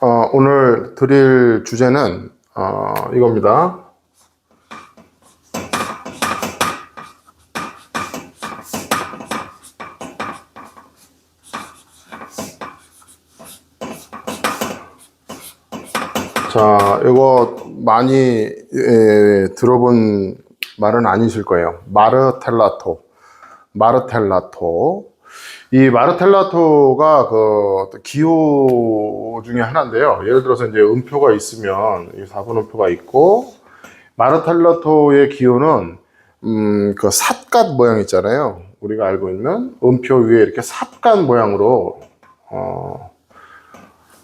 어, 오늘 드릴 주제는 어, 이겁니다. 자, 이거 많이 예, 들어본 말은 아니실 거예요. 마르텔라토. 마르텔라토. 이 마르텔라토가 그 기호 중에 하나인데요. 예를 들어서 이제 음표가 있으면 이 4분 음표가 있고 마르텔라토의 기호는 음, 그 삿갓 모양 있잖아요. 우리가 알고 있는 음표 위에 이렇게 삿갓 모양으로 어,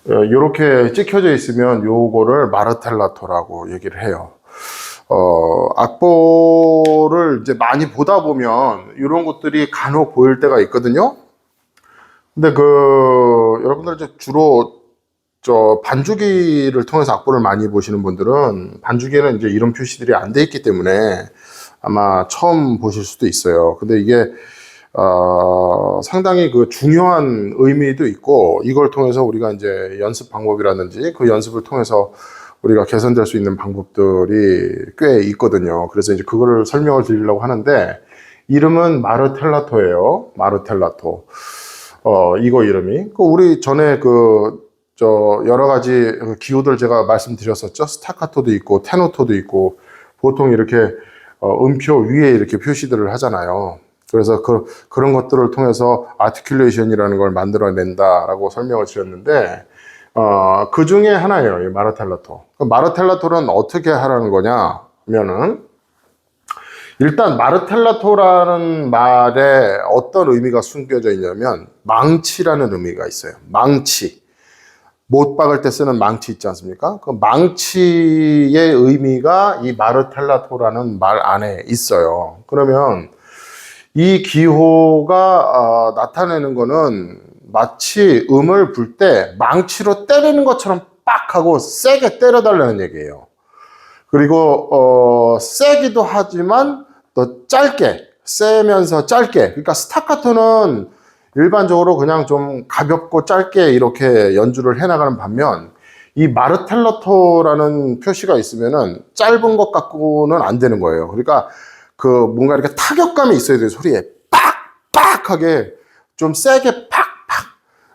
이렇게 찍혀져 있으면 요거를 마르텔라토라고 얘기를 해요. 어, 악보를 이제 많이 보다 보면 이런 것들이 간혹 보일 때가 있거든요. 근데 그 여러분들 이제 주로 저 반주기를 통해서 악보를 많이 보시는 분들은 반주기에는 이제 이런 표시들이 안 돼 있기 때문에 아마 처음 보실 수도 있어요. 근데 이게 어, 상당히 그 중요한 의미도 있고 이걸 통해서 우리가 이제 연습 방법이라든지 그 연습을 통해서 우리가 개선될 수 있는 방법들이 꽤 있거든요. 그래서 이제 그거를 설명을 드리려고 하는데 이름은 마르텔라토예요. 마르텔라토. 어, 이거 이름이. 그 우리 전에 그, 저, 여러 가지 그 기호들 제가 말씀드렸었죠. 스타카토도 있고, 테노토도 있고, 보통 이렇게 어, 음표 위에 이렇게 표시들을 하잖아요. 그래서 그, 그런 것들을 통해서 아티큘레이션이라는 걸 만들어낸다라고 설명을 드렸는데, 어, 그 중에 하나예요. 이 마르텔라토. 그 마르텔라토는 어떻게 하라는 거냐 하면은, 일단 마르텔라토라는 말에 어떤 의미가 숨겨져 있냐면 망치라는 의미가 있어요. 망치. 못 박을 때 쓰는 망치 있지 않습니까? 그 망치의 의미가 이 마르텔라토라는 말 안에 있어요. 그러면 이 기호가 어, 나타내는 거는 마치 음을 불 때 망치로 때리는 것처럼 빡 하고 세게 때려달라는 얘기예요. 그리고 어, 세기도 하지만 또 짧게 세면서 짧게 그러니까 스타카토는 일반적으로 그냥 좀 가볍고 짧게 이렇게 연주를 해나가는 반면 이 마르텔라토라는 표시가 있으면은 짧은 것 갖고는 안 되는 거예요. 그러니까 그 뭔가 이렇게 타격감이 있어야 돼요. 소리에 빡빡하게 좀 세게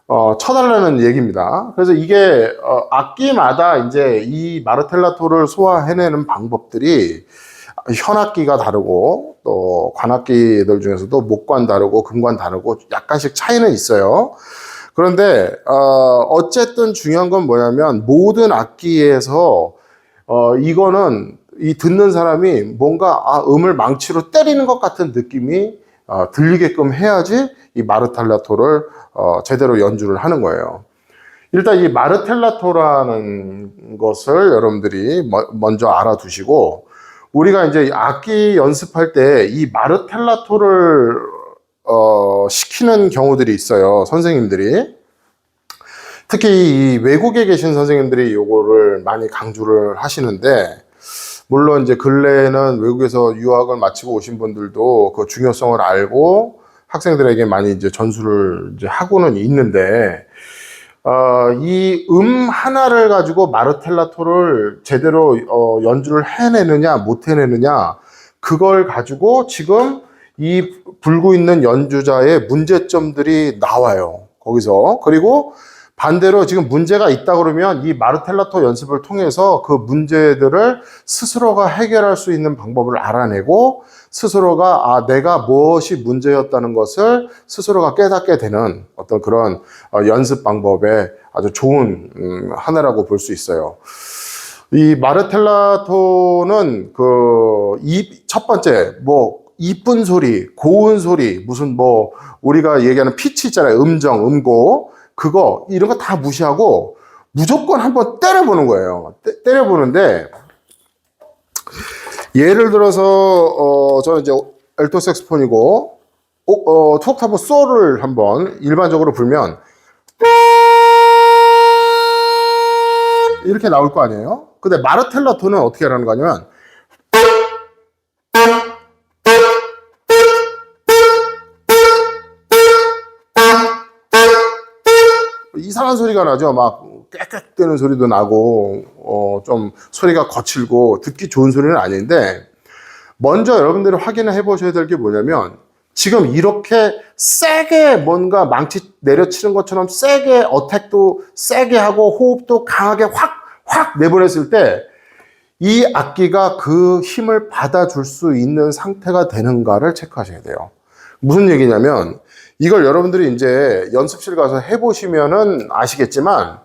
어, 쳐달라는 얘기입니다. 그래서 이게 어, 악기마다 이제 이 마르텔라토를 소화해내는 방법들이 현악기가 다르고 또 관악기들 중에서도 목관 다르고 금관 다르고 약간씩 차이는 있어요. 그런데 어, 어쨌든 중요한 건 뭐냐면 모든 악기에서 어, 이거는 이 듣는 사람이 뭔가 아, 음을 망치로 때리는 것 같은 느낌이 어, 들리게끔 해야지 이 마르텔라토를 어, 제대로 연주를 하는 거예요. 일단 이 마르텔라토라는 것을 여러분들이 뭐, 먼저 알아두시고 우리가 이제 악기 연습할 때 이 마르텔라토를 어, 시키는 경우들이 있어요. 선생님들이. 특히 이 외국에 계신 선생님들이 요거를 많이 강조를 하시는데 물론 이제 근래에는 외국에서 유학을 마치고 오신 분들도 그 중요성을 알고 학생들에게 많이 이제 전수를 이제 하고는 있는데 어, 이 음 하나를 가지고 마르텔라토를 제대로 어, 연주를 해내느냐 못 해내느냐 그걸 가지고 지금 이 불고 있는 연주자의 문제점들이 나와요. 거기서 그리고 반대로 지금 문제가 있다 그러면 이 마르텔라토 연습을 통해서 그 문제들을 스스로가 해결할 수 있는 방법을 알아내고 스스로가 아 내가 무엇이 문제였다는 것을 스스로가 깨닫게 되는 어떤 그런 어, 연습 방법의 아주 좋은 음, 하나라고 볼 수 있어요. 이 마르텔라토는 그 이 첫 번째 뭐 이쁜 소리, 고운 소리, 무슨 뭐 우리가 얘기하는 피치 있잖아요. 음정, 음고 그거 이런 거 다 무시하고 무조건 한번 때려보는 거예요. 때, 때려보는데 예를 들어서 어 저는 이제 엘토 색스폰이고 어, 어, 투옥타브 소를 한번 일반적으로 불면 이렇게 나올 거 아니에요? 근데 마르텔라토는 어떻게 하라는 거냐면 이상한 소리가 나죠. 막 깨끗대는 소리도 나고 어, 좀 소리가 거칠고 듣기 좋은 소리는 아닌데 먼저 여러분들이 확인을 해보셔야 될 게 뭐냐면 지금 이렇게 세게 뭔가 망치 내려치는 것처럼 세게 어택도 세게 하고 호흡도 강하게 확, 확 내보냈을 때 이 악기가 그 힘을 받아줄 수 있는 상태가 되는가를 체크하셔야 돼요. 무슨 얘기냐면 이걸 여러분들이 이제 연습실 가서 해보시면은 아시겠지만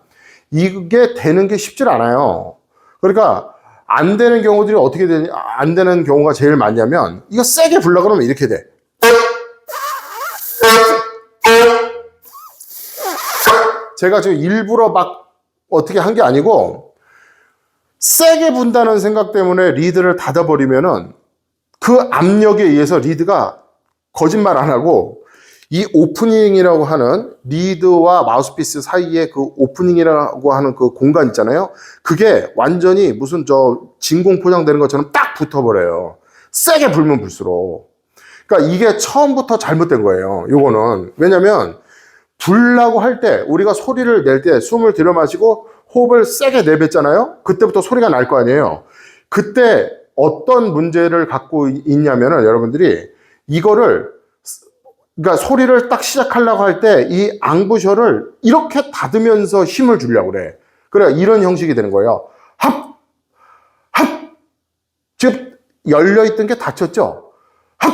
이게 되는 게 쉽질 않아요. 그러니까 안 되는 경우들이 어떻게 되냐, 안 되는 경우가 제일 많냐면 이거 세게 불러 그러면 이렇게 돼. 제가 지금 일부러 막 어떻게 한 게 아니고 세게 분다는 생각 때문에 리드를 닫아버리면은 그 압력에 의해서 리드가 거짓말 안 하고 이 오프닝이라고 하는 리드와 마우스피스 사이에 그 오프닝이라고 하는 그 공간 있잖아요. 그게 완전히 무슨 저 진공 포장되는 것처럼 딱 붙어버려요. 세게 불면 불수록. 그러니까 이게 처음부터 잘못된 거예요. 요거는. 왜냐면 불라고 할 때 우리가 소리를 낼 때 숨을 들여 마시고 호흡을 세게 내뱉잖아요. 그때부터 소리가 날 거 아니에요. 그때 어떤 문제를 갖고 있냐면은 여러분들이 이거를 그러니까 소리를 딱 시작하려고 할 때 이 앙부셔를 이렇게 닫으면서 힘을 주려고 그래. 그래 이런 형식이 되는 거예요. 합, 합. 지금 열려 있던 게 닫혔죠. 합,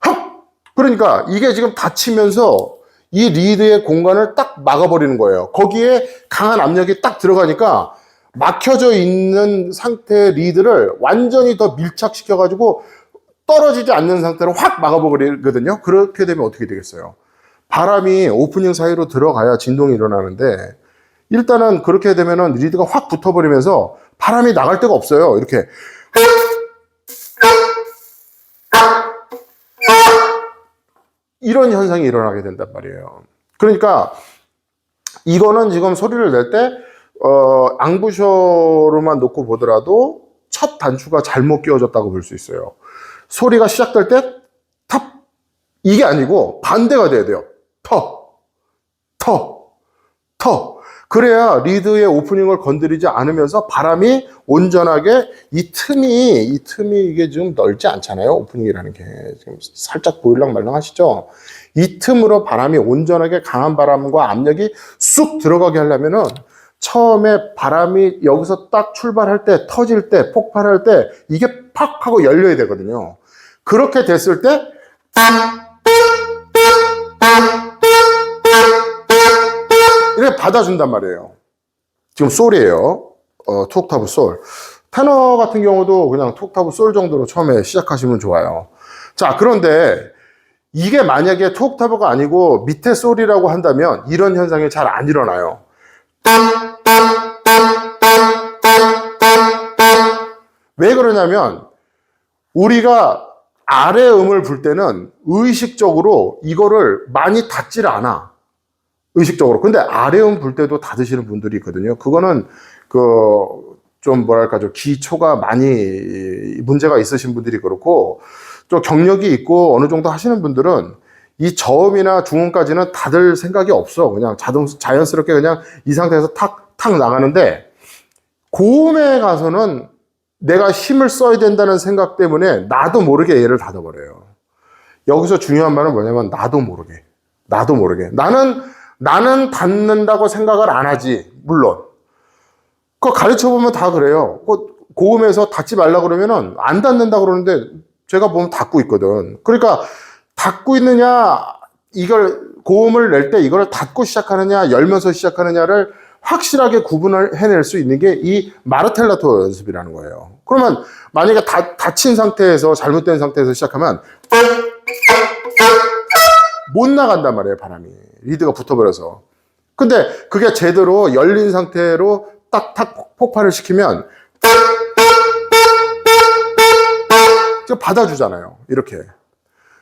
합. 그러니까 이게 지금 닫히면서 이 리드의 공간을 딱 막아버리는 거예요. 거기에 강한 압력이 딱 들어가니까 막혀져 있는 상태의 리드를 완전히 더 밀착시켜가지고 떨어지지 않는 상태로 확 막아버리거든요. 그렇게 되면 어떻게 되겠어요? 바람이 오프닝 사이로 들어가야 진동이 일어나는데 일단은 그렇게 되면은 리드가 확 붙어버리면서 바람이 나갈 데가 없어요. 이렇게 이런 현상이 일어나게 된단 말이에요. 그러니까 이거는 지금 소리를 낼때 어, 앙부셔로만 놓고 보더라도 첫 단추가 잘못 끼워졌다고 볼 수 있어요. 소리가 시작될 때 탑 이게 아니고 반대가 돼야 돼요. 터, 터, 터. 그래야 리드의 오프닝을 건드리지 않으면서 바람이 온전하게 이 틈이 이 틈이 이게 좀 넓지 않잖아요. 오프닝이라는 게 지금 살짝 보일랑 말랑 하시죠. 이 틈으로 바람이 온전하게 강한 바람과 압력이 쑥 들어가게 하려면은 처음에 바람이 여기서 딱 출발할 때 터질 때 폭발할 때 이게 팍 하고 열려야 되거든요. 그렇게 됐을 때 이렇게 받아준단 말이에요. 지금 솔이에요. 어, 투옥타브 솔. 테너 같은 경우도 그냥 투옥타브 솔 정도로 처음에 시작하시면 좋아요. 자, 그런데 이게 만약에 투옥타브가 아니고 밑에 솔이라고 한다면 이런 현상이 잘 안 일어나요. 왜 그러냐면 우리가 아래 음을 불 때는 의식적으로 이거를 많이 닫질 않아. 의식적으로. 근데 아래 음 불 때도 닫으시는 분들이 있거든요. 그거는 그 좀 뭐랄까 좀 기초가 많이 문제가 있으신 분들이 그렇고 좀 경력이 있고 어느 정도 하시는 분들은 이 저음이나 중음까지는 닫을 생각이 없어. 그냥 자동 자연스럽게 그냥 이 상태에서 탁 탁 나가는데 고음에 가서는 내가 힘을 써야 된다는 생각 때문에 나도 모르게 얘를 닫아버려요. 여기서 중요한 말은 뭐냐면 나도 모르게. 나도 모르게. 나는, 나는 닫는다고 생각을 안 하지. 물론. 그거 가르쳐 보면 다 그래요. 그 고음에서 닫지 말라 그러면은 안 닫는다 그러는데 제가 보면 닫고 있거든. 그러니까 닫고 있느냐, 이걸 고음을 낼 때 이걸 닫고 시작하느냐, 열면서 시작하느냐를 확실하게 구분을 해낼 수 있는 게 이 마르텔라 토 연습이라는 거예요. 그러면 만약에 다, 닫힌 상태에서 잘못된 상태에서 시작하면 못 나간단 말이에요, 바람이. 리드가 붙어버려서. 근데 그게 제대로 열린 상태로 딱탁 폭발을 시키면 받아주잖아요. 이렇게.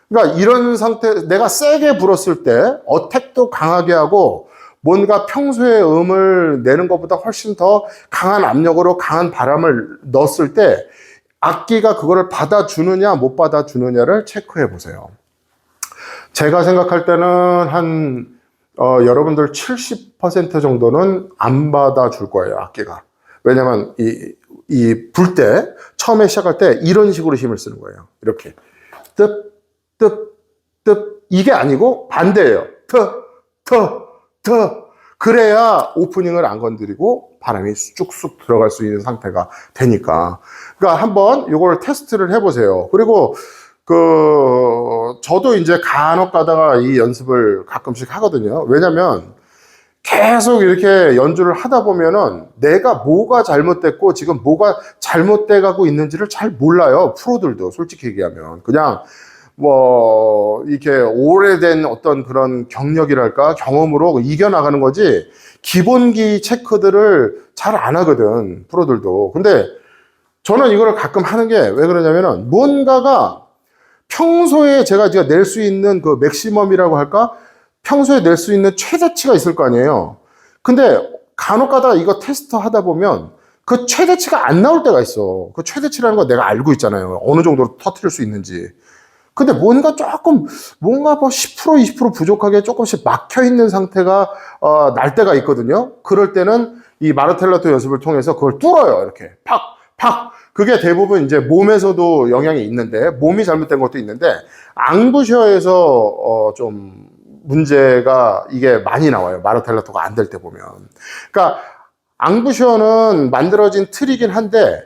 그러니까 이런 상태, 내가 세게 불었을 때 어택도 강하게 하고 뭔가 평소에 음을 내는 것보다 훨씬 더 강한 압력으로 강한 바람을 넣었을 때 악기가 그거를 받아주느냐 못 받아주느냐를 체크해 보세요. 제가 생각할 때는 한 어, 여러분들 70% 정도는 안 받아줄 거예요, 악기가. 왜냐면, 이, 이, 불 때, 처음에 시작할 때 이런 식으로 힘을 쓰는 거예요. 이렇게. 뜩, 뜩, 뜩. 이게 아니고 반대예요. 터, 터, 터. 그래야 오프닝을 안 건드리고 바람이 쑥쑥 들어갈 수 있는 상태가 되니까. 그러니까 한번 이걸 테스트를 해보세요. 그리고 그 저도 이제 간혹 가다가 이 연습을 가끔씩 하거든요. 왜냐면 계속 이렇게 연주를 하다 보면은 내가 뭐가 잘못됐고 지금 뭐가 잘못돼 가고 있는지를 잘 몰라요. 프로들도 솔직히 얘기하면 그냥 뭐 이렇게 오래된 어떤 그런 경력이랄까 경험으로 이겨나가는 거지 기본기 체크들을 잘 안 하거든 프로들도. 근데 저는 이거를 가끔 하는 게 왜 그러냐면은 뭔가가 평소에 제가 제가 낼 수 있는 그 맥시멈이라고 할까? 평소에 낼 수 있는 최대치가 있을 거 아니에요. 근데 간혹 가다가 이거 테스트 하다 보면 그 최대치가 안 나올 때가 있어. 그 최대치라는 거 내가 알고 있잖아요. 어느 정도로 터트릴 수 있는지. 근데 뭔가 조금, 뭔가 뭐 10%, 20% 부족하게 조금씩 막혀 있는 상태가, 어, 날 때가 있거든요. 그럴 때는 이 마르텔라토 연습을 통해서 그걸 뚫어요. 이렇게. 팍, 팍. 그게 대부분 이제 몸에서도 영향이 있는데, 몸이 잘못된 것도 있는데, 앙부셔에서, 어, 좀, 문제가 이게 많이 나와요. 마르텔라토가 안 될 때 보면. 그러니까, 앙부셔는 만들어진 틀이긴 한데,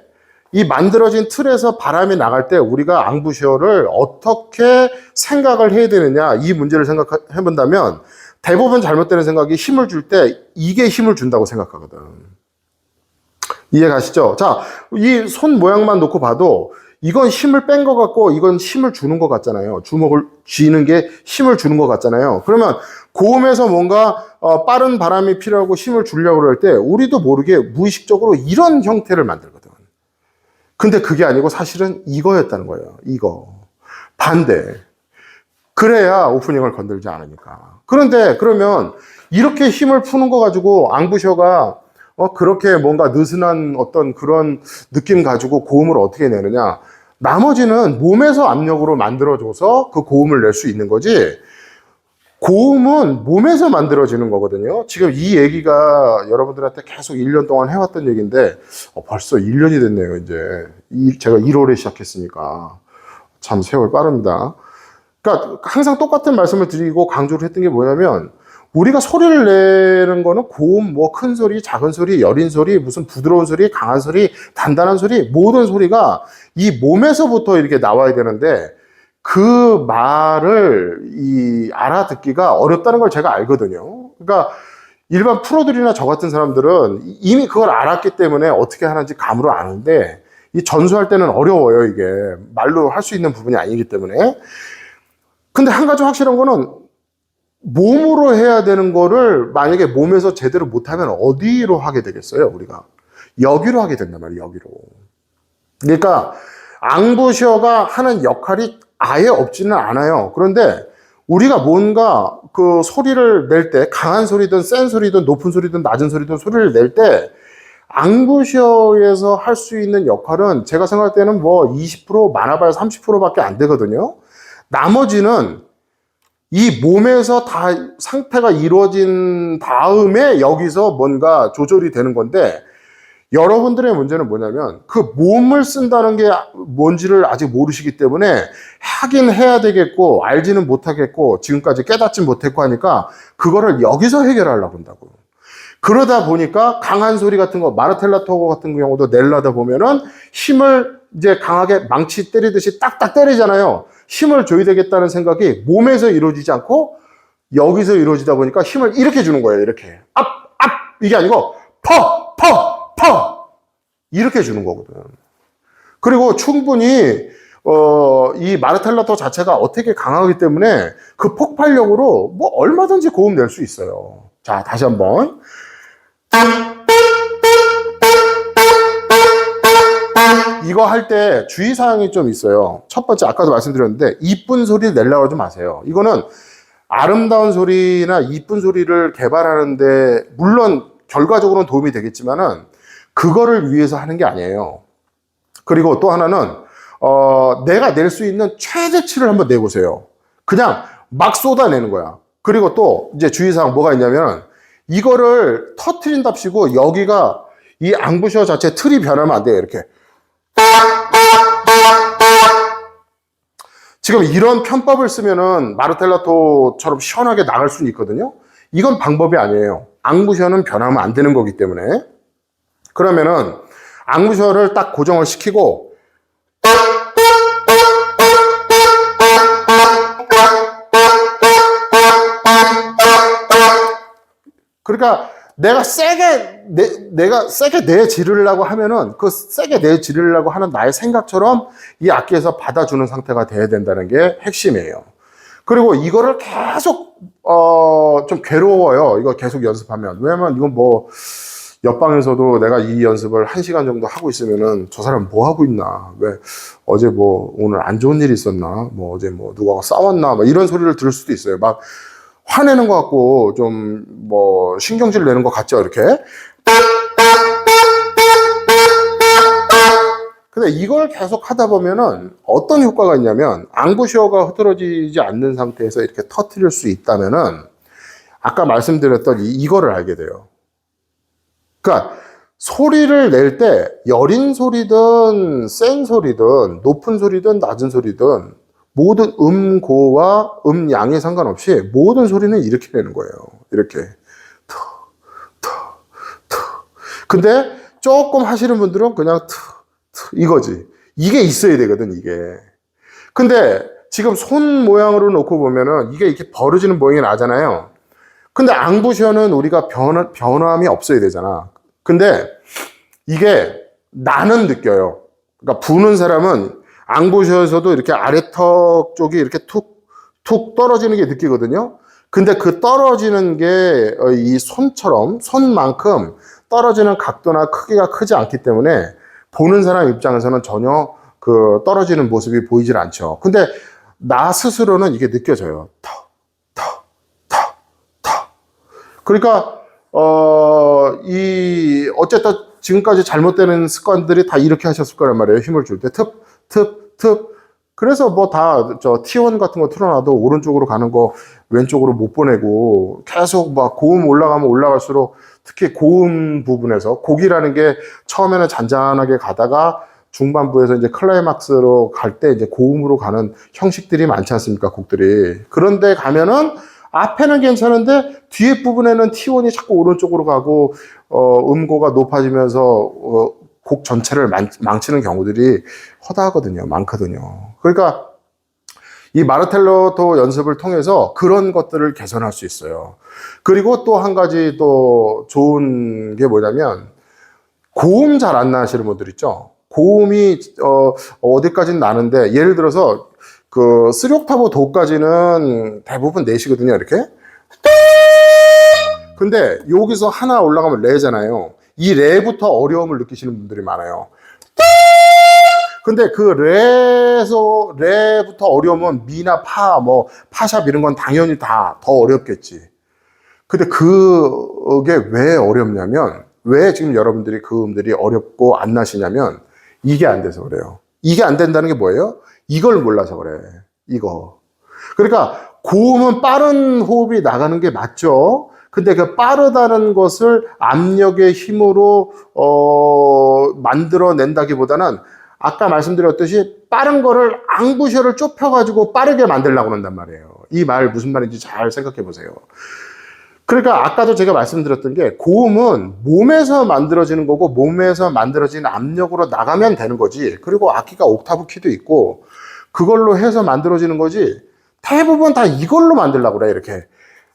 이 만들어진 틀에서 바람이 나갈 때 우리가 앙부셔를 어떻게 생각을 해야 되느냐 이 문제를 생각해 본다면 대부분 잘못되는 생각이 힘을 줄 때 이게 힘을 준다고 생각하거든. 이해 가시죠? 자, 이 손 모양만 놓고 봐도 이건 힘을 뺀 것 같고 이건 힘을 주는 것 같잖아요. 주먹을 쥐는 게 힘을 주는 것 같잖아요. 그러면 고음에서 뭔가 어, 빠른 바람이 필요하고 힘을 주려고 그럴 때 우리도 모르게 무의식적으로 이런 형태를 만들거든. 근데 그게 아니고 사실은 이거였다는 거예요. 이거. 반대. 그래야 오프닝을 건들지 않으니까. 그런데 그러면 이렇게 힘을 푸는 거 가지고 앙부셔가 어, 그렇게 뭔가 느슨한 어떤 그런 느낌 가지고 고음을 어떻게 내느냐. 나머지는 몸에서 압력으로 만들어줘서 그 고음을 낼 수 있는 거지. 고음은 몸에서 만들어지는 거거든요. 지금 이 얘기가 여러분들한테 계속 1년 동안 해왔던 얘기인데, 어, 벌써 1년이 됐네요, 이제. 이- 제가 1월에 시작했으니까. 참 세월 빠릅니다. 그러니까 항상 똑같은 말씀을 드리고 강조를 했던 게 뭐냐면, 우리가 소리를 내는 거는 고음, 뭐 큰 소리, 작은 소리, 여린 소리, 무슨 부드러운 소리, 강한 소리, 단단한 소리, 모든 소리가 이 몸에서부터 이렇게 나와야 되는데, 그 말을 이 알아듣기가 어렵다는 걸 제가 알거든요. 그러니까 일반 프로들이나 저 같은 사람들은 이미 그걸 알았기 때문에 어떻게 하는지 감으로 아는데 이 전수할 때는 어려워요, 이게. 말로 할 수 있는 부분이 아니기 때문에. 근데 한 가지 확실한 거는 몸으로 해야 되는 거를 만약에 몸에서 제대로 못하면 어디로 하게 되겠어요, 우리가? 여기로 하게 된단 말이에요, 여기로. 그러니까 앙부셔가 하는 역할이 아예 없지는 않아요. 그런데 우리가 뭔가 그 소리를 낼 때 강한 소리든 센 소리든 높은 소리든 낮은 소리든 소리를 낼 때 앙부셔에서 할 수 있는 역할은 제가 생각할 때는 뭐 20% 많아봐야 30%밖에 안 되거든요. 나머지는 이 몸에서 다 상태가 이루어진 다음에 여기서 뭔가 조절이 되는 건데 여러분들의 문제는 뭐냐면 그 몸을 쓴다는 게 뭔지를 아직 모르시기 때문에 하긴 해야 되겠고 알지는 못하겠고 지금까지 깨닫지 못했고 하니까 그거를 여기서 해결하려고 한다고. 그러다 보니까 강한 소리 같은 거 마르텔라토 같은 경우도 내려다 보면은 힘을 이제 강하게 망치 때리듯이 딱딱 때리잖아요. 힘을 줘야 되겠다는 생각이 몸에서 이루어지지 않고 여기서 이루어지다 보니까 힘을 이렇게 주는 거예요. 이렇게 앞, 앞 이게 아니고 퍼, 퍼, 퍼 이렇게 주는 거거든. 그리고 충분히 어, 이 마르텔라토 자체가 어떻게 강하기 때문에 그 폭발력으로 뭐 얼마든지 고음 낼 수 있어요. 자, 다시 한번. 이거 할 때 주의사항이 좀 있어요. 첫 번째, 아까도 말씀드렸는데, 이쁜 소리를 내려고 하지 마세요. 이거는 아름다운 소리나 이쁜 소리를 개발하는데, 물론 결과적으로는 도움이 되겠지만은, 그거를 위해서 하는 게 아니에요. 그리고 또 하나는, 어, 내가 낼 수 있는 최대치를 한번 내보세요. 그냥 막 쏟아내는 거야. 그리고 또 이제 주의사항 뭐가 있냐면 이거를 터트린답시고 여기가 이 앙부셔 자체 틀이 변하면 안 돼요. 이렇게. 지금 이런 편법을 쓰면은 마르텔라토처럼 시원하게 나갈 수는 있거든요. 이건 방법이 아니에요. 앙부셔는 변하면 안 되는 거기 때문에. 그러면은 앙부셔를 딱 고정을 시키고 그러니까 내가 세게 내, 내가 세게 내 지르려고 하면은 그 세게 내 지르려고 하는 나의 생각처럼 이 악기에서 받아주는 상태가 돼야 된다는 게 핵심이에요. 그리고 이거를 계속 어, 좀 괴로워요. 이거 계속 연습하면. 왜냐면 이건 뭐 옆방에서도 내가 이 연습을 한 시간 정도 하고 있으면은 저 사람 뭐 하고 있나? 왜 어제 뭐 오늘 안 좋은 일이 있었나? 뭐 어제 뭐 누가 싸웠나? 막 이런 소리를 들을 수도 있어요. 막 화내는 것 같고 좀 뭐 신경질 내는 것 같죠 이렇게 근데 이걸 계속 하다 보면은 어떤 효과가 있냐면 앙부시어가 흐트러지지 않는 상태에서 이렇게 터트릴 수 있다면은 아까 말씀드렸던 이, 이거를 알게 돼요 그러니까 소리를 낼 때 여린 소리든 센 소리든 높은 소리든 낮은 소리든 모든 음고와 음양에 상관없이 모든 소리는 이렇게 내는 거예요. 이렇게. 터, 터, 터. 근데 조금 하시는 분들은 그냥 트, 트, 이거지. 이게 있어야 되거든, 이게. 근데 지금 손 모양으로 놓고 보면은 이게 이렇게 벌어지는 모양이 나잖아요. 근데 앙부셔는 우리가 변, 변함이 없어야 되잖아. 근데 이게 나는 느껴요. 그러니까 부는 사람은 앙보셔에서도 이렇게 아래턱 쪽이 이렇게 툭, 툭 떨어지는 게 느끼거든요. 근데 그 떨어지는 게 이 손처럼, 손만큼 떨어지는 각도나 크기가 크지 않기 때문에 보는 사람 입장에서는 전혀 그 떨어지는 모습이 보이질 않죠. 근데 나 스스로는 이게 느껴져요. 터, 터, 터, 터. 그러니까, 어, 이, 어쨌든 지금까지 잘못되는 습관들이 다 이렇게 하셨을 거란 말이에요. 힘을 줄 때. 특, 특, 특. 그래서 뭐 다 저 T1 같은 거 틀어놔도 오른쪽으로 가는 거 왼쪽으로 못 보내고 계속 막 고음 올라가면 올라갈수록 특히 고음 부분에서 곡이라는 게 처음에는 잔잔하게 가다가 중반부에서 이제 클라이막스로 갈 때 이제 고음으로 가는 형식들이 많지 않습니까? 곡들이. 그런데 가면은 앞에는 괜찮은데 뒤에 부분에는 T1이 자꾸 오른쪽으로 가고 어 음고가 높아지면서 어, 곡 전체를 망, 망치는 경우들이 허다하거든요. 많거든요. 그러니까 이 마르텔로토 연습을 통해서 그런 것들을 개선할 수 있어요. 그리고 또 한 가지 또 좋은 게 뭐냐면 고음 잘 안 나시는 분들 있죠. 고음이 어, 어디까지는 나는데 예를 들어서 그 3옥타브 도까지는 대부분 내시거든요. 이렇게. 근데 여기서 하나 올라가면 레잖아요. 이 레부터 어려움을 느끼시는 분들이 많아요. 근데 그 레에서 레부터 어려우면 미나 파, 뭐 파샵 이런 건 당연히 다 더 어렵겠지. 근데 그게 왜 어렵냐면 왜 지금 여러분들이 그 음들이 어렵고 안 나시냐면 이게 안 돼서 그래요. 이게 안 된다는 게 뭐예요? 이걸 몰라서 그래. 이거. 그러니까 고음은 빠른 호흡이 나가는 게 맞죠. 근데 그 빠르다는 것을 압력의 힘으로 어, 만들어낸다기보다는 아까 말씀드렸듯이 빠른 거를 앙부셔를 좁혀가지고 빠르게 만들려고 한단 말이에요. 이 말 무슨 말인지 잘 생각해 보세요. 그러니까 아까도 제가 말씀드렸던 게 고음은 몸에서 만들어지는 거고 몸에서 만들어지는 압력으로 나가면 되는 거지. 그리고 악기가 옥타브 키도 있고 그걸로 해서 만들어지는 거지. 대부분 다 이걸로 만들려고 그래 이렇게.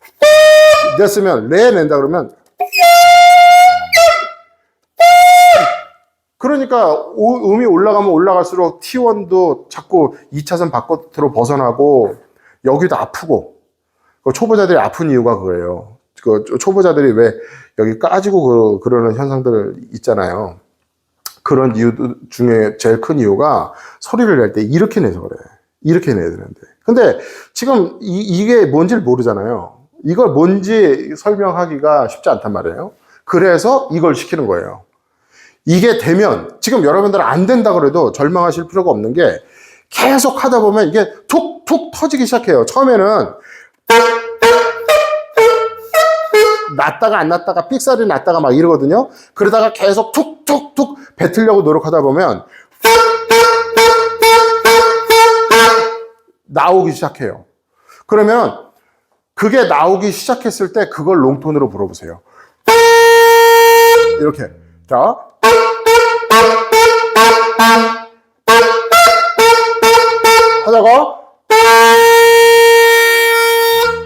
됐으면 레 낸다 그러면 그러니까 오- 음이 올라가면 올라갈수록 T1도 자꾸 2차선 바깥으로 벗어나고 여기도 아프고 그 초보자들이 아픈 이유가 그거예요. 그 초보자들이 왜 여기 까지고 그, 그러는 현상들 있잖아요. 그런 이유 중에 제일 큰 이유가 소리를 낼 때 이렇게 내서 그래. 이렇게 내야 되는데. 근데 지금 이, 게 뭔지를 모르잖아요. 이걸 뭔지 설명하기가 쉽지 않단 말이에요. 그래서 이걸 시키는 거예요. 이게 되면 지금 여러분들 안 된다 그래도 절망하실 필요가 없는 게 계속 하다 보면 이게 툭툭 터지기 시작해요. 처음에는 났다가 안 났다가 삑살이 났다가 막 이러거든요. 그러다가 계속 툭툭툭 뱉으려고 노력하다 보면 나오기 시작해요. 그러면 그게 나오기 시작했을 때 그걸 롱톤으로 불어보세요. 이렇게. 자. 하다가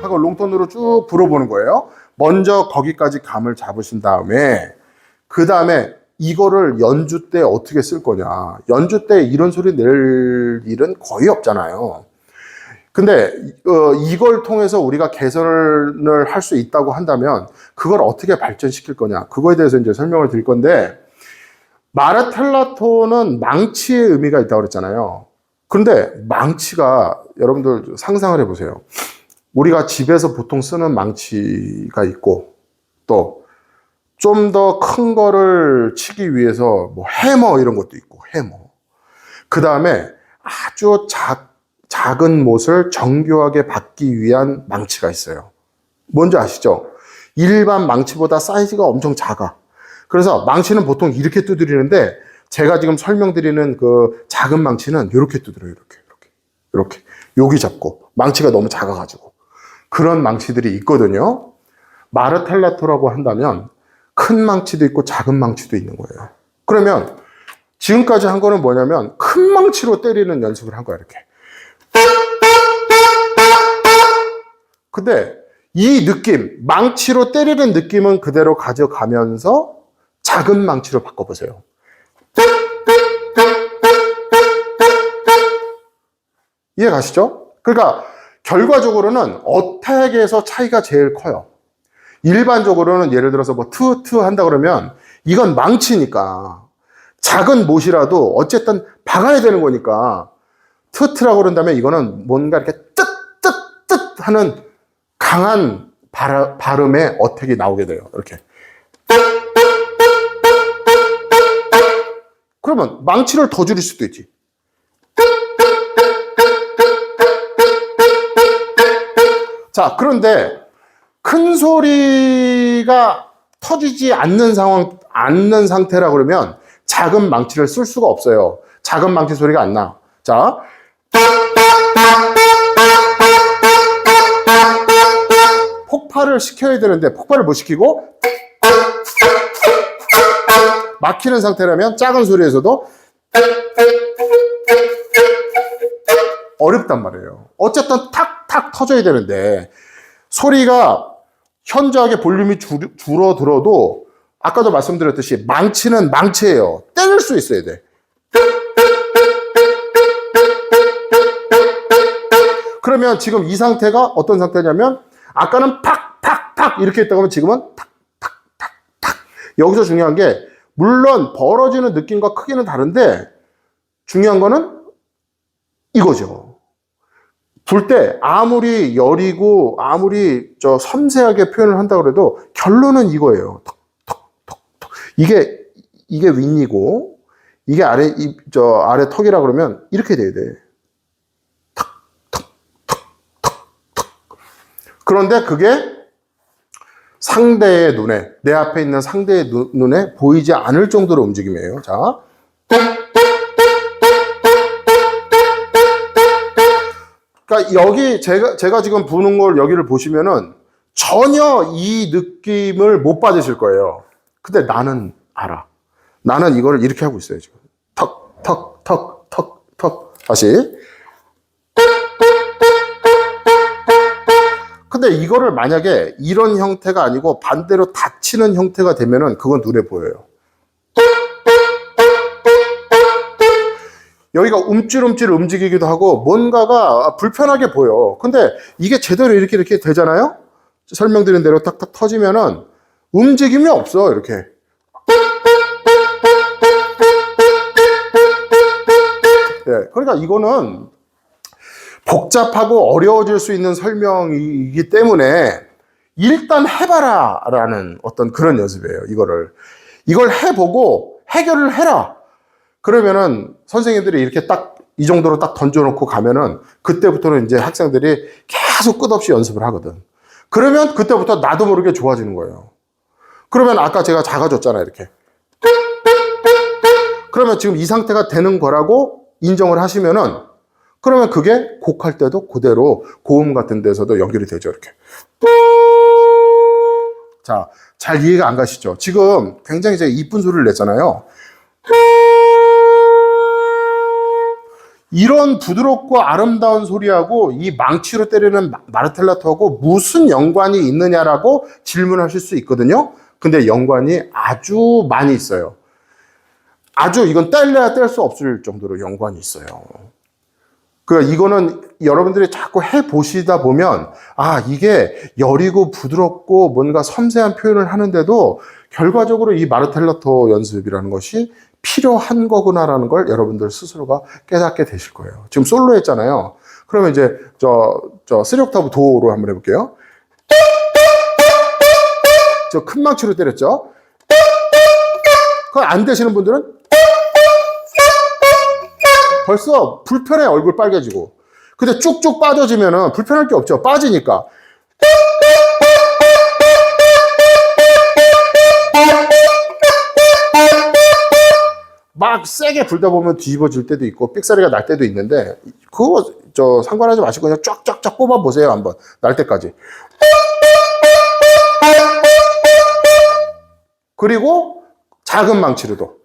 하고 롱톤으로 쭉 불어보는 거예요. 먼저 거기까지 감을 잡으신 다음에 그 다음에 이거를 연주 때 어떻게 쓸 거냐. 연주 때 이런 소리 낼 일은 거의 없잖아요. 근데 어, 이걸 통해서 우리가 개선을 할 수 있다고 한다면 그걸 어떻게 발전시킬 거냐. 그거에 대해서 이제 설명을 드릴 건데 마르텔라토는 망치의 의미가 있다고 그랬잖아요. 그런데 망치가 여러분들 상상을 해보세요. 우리가 집에서 보통 쓰는 망치가 있고 또 좀 더 큰 거를 치기 위해서 뭐 해머 이런 것도 있고 해머. 그 다음에 아주 작, 작은 못을 정교하게 받기 위한 망치가 있어요. 뭔지 아시죠? 일반 망치보다 사이즈가 엄청 작아. 그래서 망치는 보통 이렇게 두드리는데 제가 지금 설명드리는 그 작은 망치는 이렇게 두드려요. 이렇게, 이렇게, 이렇게. 여기 잡고 망치가 너무 작아가지고 그런 망치들이 있거든요. 마르텔라토라고 한다면 큰 망치도 있고 작은 망치도 있는 거예요. 그러면 지금까지 한 거는 뭐냐면 큰 망치로 때리는 연습을 한 거야, 이렇게. 근데 이 느낌, 망치로 때리는 느낌은 그대로 가져가면서 작은 망치로 바꿔보세요. 이해 가시죠? 그러니까 결과적으로는 어택에서 차이가 제일 커요. 일반적으로는 예를 들어서 뭐 투 투 한다 그러면 이건 망치니까 작은 못이라도 어쨌든 박아야 되는 거니까 트트라고 그런다면 이거는 뭔가 이렇게 뜻 뜻 뜻 하는 강한 발, 발음의 어택이 나오게 돼요. 이렇게. 그러면 망치를 더 줄일 수도 있지. 자, 그런데 큰 소리가 터지지 않는 상황, 않는 상태라 그러면 작은 망치를 쓸 수가 없어요. 작은 망치 소리가 안 나. 자. 폭발을 시켜야 되는데 폭발을 못 시키고 막히는 상태라면 작은 소리에서도 어렵단 말이에요. 어쨌든 탁 탁 터져야 되는데 소리가 현저하게 볼륨이 줄, 줄어들어도 아까도 말씀드렸듯이 망치는 망치예요. 때릴 수 있어야 돼. 그러면 지금 이 상태가 어떤 상태냐면 아까는 팍 팍 팍 이렇게 했다고 하면 지금은 탁 탁 탁 탁 여기서 중요한 게 물론 벌어지는 느낌과 크기는 다른데 중요한 거는 이거죠. 불 때 아무리 여리고 아무리 저 섬세하게 표현을 한다 그래도 결론은 이거예요. 턱턱턱턱 이게 이게 윗니고 이게 아래 이, 저 아래 턱이라 그러면 이렇게 돼야 돼. 그런데 그게 상대의 눈에, 내 앞에 있는 상대의 눈, 눈에 보이지 않을 정도로 움직임이에요. 자. 그러니까 여기 제가, 제가 지금 부는 걸 여기를 보시면은 전혀 이 느낌을 못 받으실 거예요. 근데 나는 알아. 나는 이거를 이렇게 하고 있어요, 지금. 턱, 턱, 턱, 턱, 턱. 다시. 근데 이거를 만약에 이런 형태가 아니고 반대로 닫히는 형태가 되면은 그건 눈에 보여요. 여기가 움찔움찔 움직이기도 하고 뭔가가 불편하게 보여. 근데 이게 제대로 이렇게 이렇게 되잖아요? 설명드린 대로 탁탁 터지면은 움직임이 없어, 이렇게. 예, 그러니까 이거는 복잡하고 어려워질 수 있는 설명이기 때문에 일단 해봐라 라는 어떤 그런 연습이에요. 이거를. 이걸 해보고 해결을 해라. 그러면은 선생님들이 이렇게 딱 이 정도로 딱 던져놓고 가면은 그때부터는 이제 학생들이 계속 끝없이 연습을 하거든. 그러면 그때부터 나도 모르게 좋아지는 거예요. 그러면 아까 제가 작아졌잖아요, 이렇게. 그러면 지금 이 상태가 되는 거라고 인정을 하시면은 그러면 그게 곡할 때도 그대로 고음 같은 데서도 연결이 되죠, 이렇게. 자, 잘 이해가 안 가시죠? 지금 굉장히 제가 이쁜 소리를 냈잖아요. 이런 부드럽고 아름다운 소리하고 이 망치로 때리는 마- 마르텔라토하고 무슨 연관이 있느냐라고 질문하실 수 있거든요. 근데 연관이 아주 많이 있어요. 아주 이건 뗄래야 뗄 수 없을 정도로 연관이 있어요. 그 이거는 여러분들이 자꾸 해 보시다 보면 아 이게 여리고 부드럽고 뭔가 섬세한 표현을 하는데도 결과적으로 이 마르텔라토 연습이라는 것이 필요한 거구나라는 걸 여러분들 스스로가 깨닫게 되실 거예요. 지금 솔로 했잖아요. 그러면 이제 저 저 쓰리옥타브 도로 한번 해볼게요. 저 큰 망치로 때렸죠. 그거 안 되시는 분들은 벌써 불편해 얼굴 빨개지고 근데 쭉쭉 빠져지면은 불편할 게 없죠 빠지니까 막 세게 불다 보면 뒤집어질 때도 있고 삑사리가 날 때도 있는데 그거 저 상관하지 마시고 그냥 쫙쫙쫙 뽑아 보세요 한번. 날 때까지. 그리고 작은 망치로도.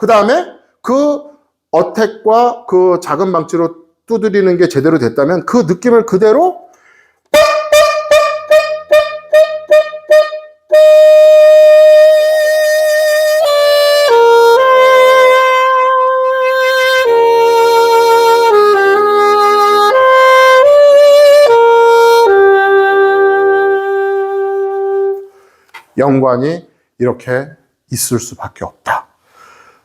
그 다음에 그 어택과 그 작은 망치로 두드리는 게 제대로 됐다면 그 느낌을 그대로 연관이 이렇게 있을 수밖에 없다.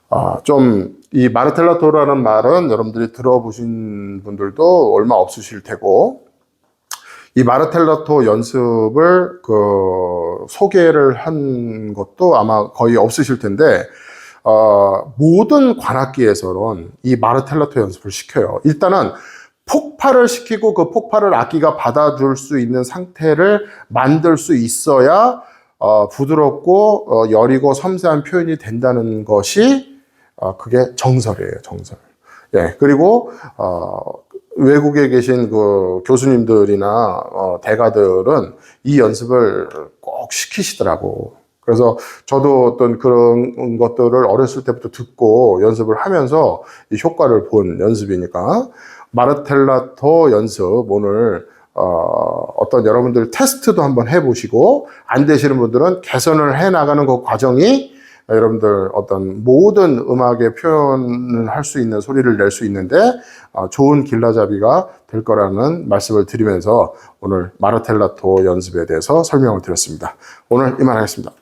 아, 좀, 이 마르텔라토라는 말은 여러분들이 들어보신 분들도 얼마 없으실 테고, 이 마르텔라토 연습을 그 소개를 한 것도 아마 거의 없으실 텐데, 어, 모든 관악기에서는 이 마르텔라토 연습을 시켜요. 일단은 폭발을 시키고 그 폭발을 악기가 받아줄 수 있는 상태를 만들 수 있어야 어, 부드럽고 어, 여리고 섬세한 표현이 된다는 것이 어, 그게 정설이에요, 정설. 예, 그리고 어, 외국에 계신 그 교수님들이나 어, 대가들은 이 연습을 꼭 시키시더라고. 그래서 저도 어떤 그런 것들을 어렸을 때부터 듣고 연습을 하면서 이 효과를 본 연습이니까 마르텔라토 연습 오늘 어, 어떤 여러분들 테스트도 한번 해보시고 안 되시는 분들은 개선을 해 나가는 그 과정이 여러분들 어떤 모든 음악의 표현을 할 수 있는 소리를 낼 수 있는데 어, 좋은 길라잡이가 될 거라는 말씀을 드리면서 오늘 마르텔라토 연습에 대해서 설명을 드렸습니다. 오늘 이만하겠습니다.